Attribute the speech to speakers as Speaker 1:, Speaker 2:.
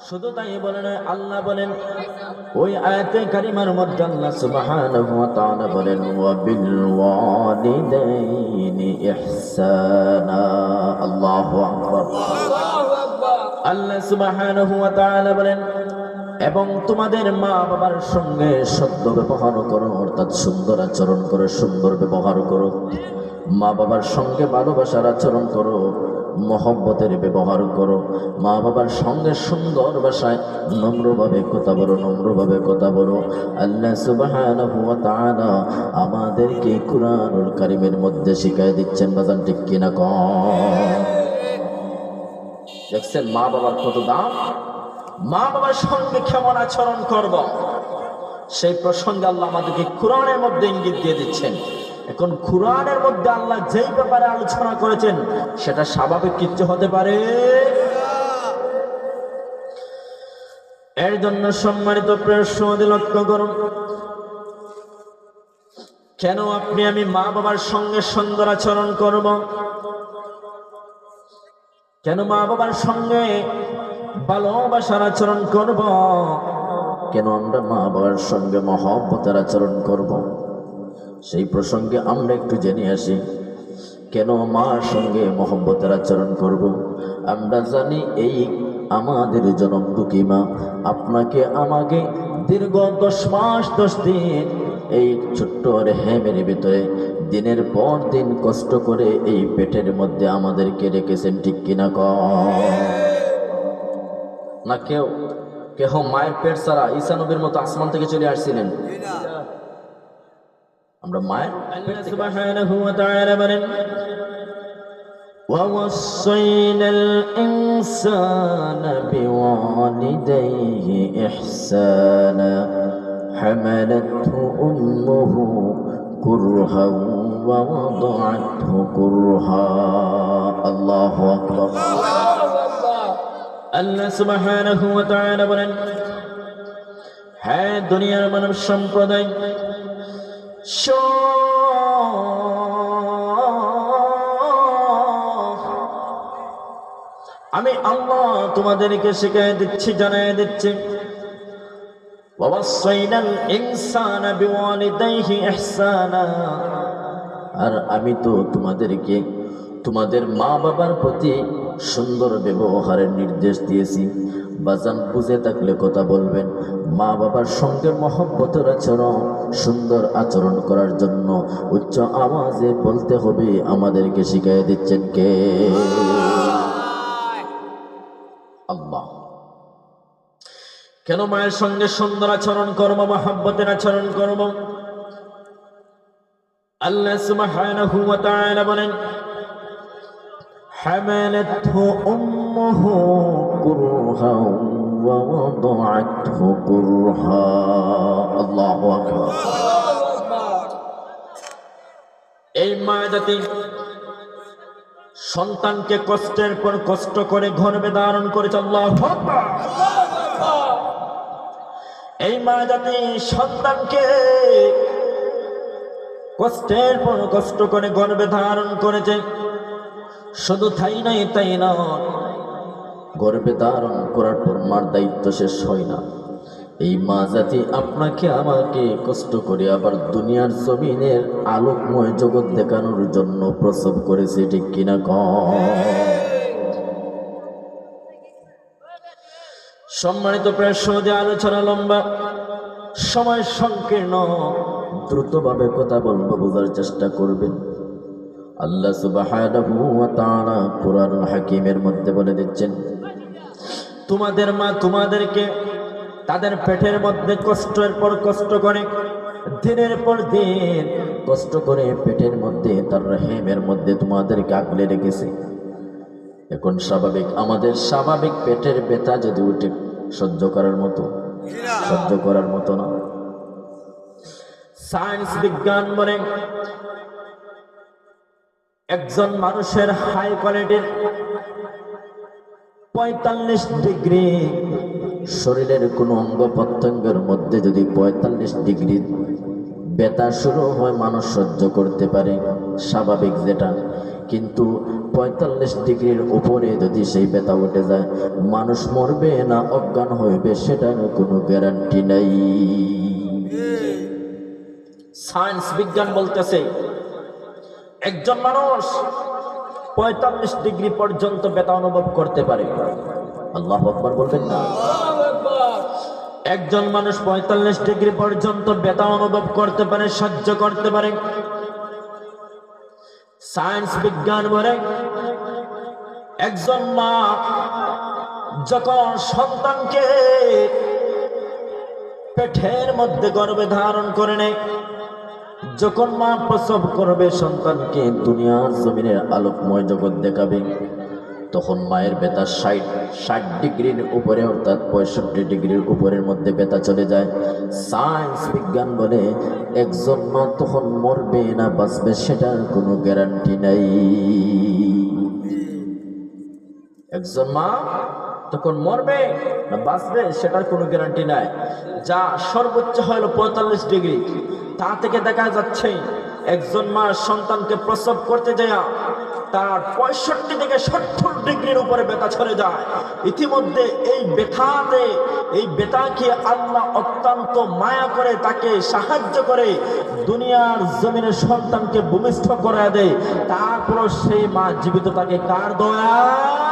Speaker 1: শুধু তাই বলে না আল্লাহ বলেন ওই আয়াতে কারিমার মধ্যে আল্লাহ সুবহানাহু ওয়া তাআলা বলেন ওয়া বিল ওয়ালিদাইনি ইহসানা আল্লাহু আকবার। আল্লাহ সুবহানাহু ওয়া তাআলা বলেন এবং তোমাদের মা বাবার সঙ্গে সত্য ব্যবহার করো অর্থাৎ সুন্দর আচরণ করো সুন্দর ব্যবহার করো। মা বাবার সঙ্গে ভালোবাসার আচরণ করো। মহব্বতের ব্যবহার করো। মা বাবার সঙ্গে সুন্দর ভাষায় নম্রভাবে কথা বলো, নম্রভাবে কথা বলো। আল্লাহ তাআলা আমাদেরকে কুরআনুল কারিমের মধ্যে শিখাই দিচ্ছেন, বাজান ঠিক কিনা কম দেখছেন মা বাবার কত দাম? মা বাবার সঙ্গে কেমন আচরণ করব? সেই প্রসঙ্গে আল্লাহ আমাদেরকে কোরআনের মধ্যে ইঙ্গিত দিয়ে দিচ্ছেন। এখন কোরআনের মধ্যে আল্লাহ যেই ব্যাপারে আলোচনা করেছেন, সেটা স্বাভাবিক কিচ্ছু হতে পারে। এর জন্য সম্মানিত প্রেরসমাদি লক্ষ্য করুন কেন আপনি আমি মা বাবার সঙ্গে সুন্দর আচরণ করব? কেন মা বাবার সঙ্গে ভালোবাসার আচরণ করব? কেন আমরা মা বাবার সঙ্গে মহব্বতের আচরণ করব? সেই প্রসঙ্গে আমরা একটু জেনে আসি, কেন মার সঙ্গে মহব্বতের আচরণ করব? আমরা জানি এই আমাদের জনম দুঃখী মা। আপনাকে আমাকে দীর্ঘ দশ মাস, দশ দিন এই ছোট্ট রেহেমের ভিতরে দিনের পর দিন কষ্ট করে এই পেটের মধ্যে আমাদেরকে রেখেছেন, ঠিক কিনা ক না কেউ, কেহ মায়ের পেট ছাড়া ঈসা নবীর মতো আসমান থেকে চলে আসছিলেন? আমরা মায়ের আল্লাহ সুবহানাহু ওয়া তাআলা বলেন ووصينا الإنسان بوالديه إحسانا حملته أمه كرها ووضعته كرها الله أكبر আল্লাহ সুবহানাহু ওয়া তাআলা বলেন হ্যাঁ দুনিয়ার মানব সম্প্রদায় শোনো। আমি আল্লাহ তোমাদেরকে শিখাই দিচ্ছি জানাই দিচ্ছি। আর আমি তো তোমাদেরকে, তোমাদের মা বাবার প্রতি সুন্দর ব্যবহারের নির্দেশ দিয়েছি। বাজান বুঝে থাকলে কথা বলবেন। মা বাবার সঙ্গে মহব্বতের আচরণ, সুন্দর আচরণ করার জন্য উচ্চ আওয়াজে বলতে হবে, আমাদেরকে শিখিয়ে দিচ্ছেন কে? আল্লাহ। কেন মায়ের সঙ্গে সুন্দর আচরণ করব, মহাব্বতের আচরণ করব? আল্লাহ বলেন حملته أمه كرها ووضعته كرها الله أكبر এই মা জাতি সন্তানকে কষ্টের পর কষ্ট করে গর্ভে ধারণ করেছে আল্লাহ এই মা জাতি সন্তানকে কষ্টের পর কষ্ট করে গর্ভে ধারণ করেছে শুধু তাই নাই তাই না? গর্ভে ধারণ করার পর মার দায়িত্ব শেষ হয় না। এই মা জাতি আপনাকে, আমাকে কষ্ট করে আবার দুনিয়ার জমিনের আলোকময় জগৎ দেখানোর জন্য প্রসব করেছে, ঠিক কিনা ক সম্মানিত প্রায় সহজে আলোচনা লম্বা, সময় সংকীর্ণ, দ্রুতভাবে কথা বলব, বোঝার চেষ্টা করবেন। আল্লাহ তাআলা কুরআনুল হাকিমের মধ্যে বলে দিচ্ছেন, তোমাদের মা তোমাদেরকে তাদের পেটের মধ্যে কষ্টের পর কষ্ট করে, দিনের পর দিন কষ্ট করে পেটের মধ্যে তার রহেমের মধ্যে তোমাদেরকে আগলে রেখেছে। এখন স্বাভাবিক, আমাদের স্বাভাবিক পেটের ব্যথা যদি উঠে, সহ্য করার মতো, সহ্য করার মতো না। সায়েন্স বিজ্ঞান বলে একজন মানুষের হাই কোয়ালিটির পঁয়তাল্লিশ ডিগ্রি শরীরের কোনো অঙ্গ প্রত্যঙ্গের মধ্যে যদি পঁয়তাল্লিশ ডিগ্রি ব্যথা শুরু হয়, মানুষ সহ্য করতে পারে। স্বাভাবিক যেটা। কিন্তু পঁয়তাল্লিশ ডিগ্রির উপরে যদি সেই ব্যথা উঠে যায়, মানুষ মরবে না, অজ্ঞান হইবে, সেটার কোনো গ্যারান্টি নাই। সায়েন্স বিজ্ঞান বলতেছে একজন মানুষ পঁয়তাল্লিশ ডিগ্রি পর্যন্ত ব্যথা অনুভব করতে পারে। আল্লাহ আকবর বলবেন না। একজন মানুষ পঁয়তাল্লিশ ডিগ্রি পর্যন্ত ব্যথা অনুভব করতে পারে, সহ্য করতে পারে। সায়েন্স বিজ্ঞান বলে, একজন মা যখন সন্তানকে পেটের মধ্যে গর্ভে ধারণ করে নেয় যখন মা প্রসব করবে, সন্তানকে দুনিয়ার জমিনের আলোকময় জগৎ দেখাবে। তখন মায়ের ব্যথা ষাট ষাট ডিগ্রির উপরে, অর্থাৎ পঁয়ষট্টি ডিগ্রির উপরের মধ্যে ব্যথা চলে যায়। সায়েন্স বিজ্ঞান বলে, একজন মা তখন মরবে না বাঁচবে সেটার কোনো গ্যারান্টি নাই। একজন মা তখন মরবে না বাঁচবে, সেটার কোনো গ্যারান্টি নাই। যা সর্বোচ্চ হলো পঁয়তাল্লিশ ডিগ্রি তা থেকে দেখা যাচ্ছে একজন মা সন্তানকে প্রসব করতে যায় তার পঁয়ষট্টি থেকে সত্তর ডিগ্রির উপরে ব্যথা ছড়ে যায়। ইতিমধ্যে এই ব্যথাতে, এই ব্যথাকে আল্লাহ অত্যন্ত মায়া করে তাকে সাহায্য করে দুনিয়ার জমিনের সন্তানকে ভূমিষ্ঠ করে দেয়। তারপর সেই মা জীবিত তাকে কার দয়া